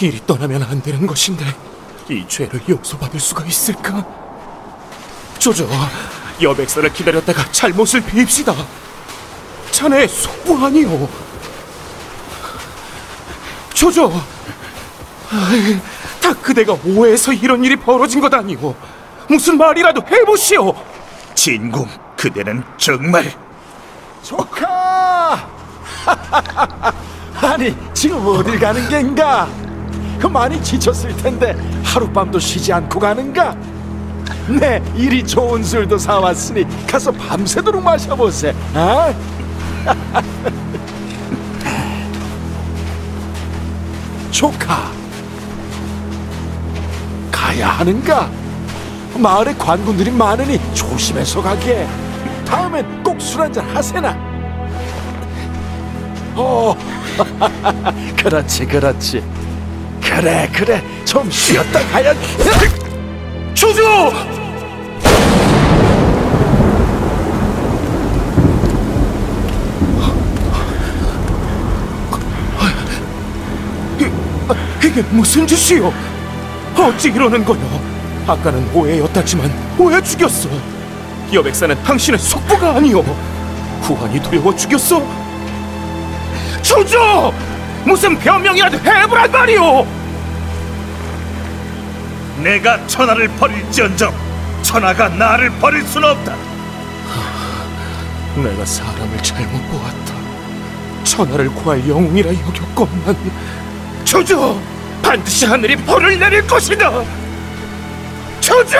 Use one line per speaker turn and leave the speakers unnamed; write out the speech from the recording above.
이리 떠나면 안 되는 것인데 이 죄를 용서받을 수가 있을까? 조조, 여백선을 기다렸다가 잘못을 비입시다. 자네 속보 아니오. 조조, 아이, 다 그대가 오해해서 이런 일이 벌어진 것 아니오. 무슨 말이라도 해보시오.
진궁, 그대는 정말
조카! 아니 지금 어딜 가는 겐가? 그 많이 지쳤을 텐데 하룻밤도 쉬지 않고 가는가? 네 이리 좋은 술도 사왔으니 가서 밤새도록 마셔보세. 아? 조카 가야 하는가? 마을에 관군들이 많으니 조심해서 가게. 다음엔 꼭 술 한잔 하세나. 어, 그렇지, 그렇지. 그래, 그래. 좀 쉬었다 가야.
조조! 이- 이게 무슨 짓이요? 어찌 이러는 거요? 아까는 오해였다지만 왜 죽였어? 여백사는 당신의 속보가 아니오. 후환이 두려워 죽였어? 조조! 무슨 변명이라도 해보란 말이오!
내가 천하를 버릴지언정 천하가 나를 버릴 수는 없다.
내가 사람을 잘못 보았다. 천하를 구할 영웅이라 여겼건만 조조! 반드시 하늘이 벌을 내릴 것이다! 조조!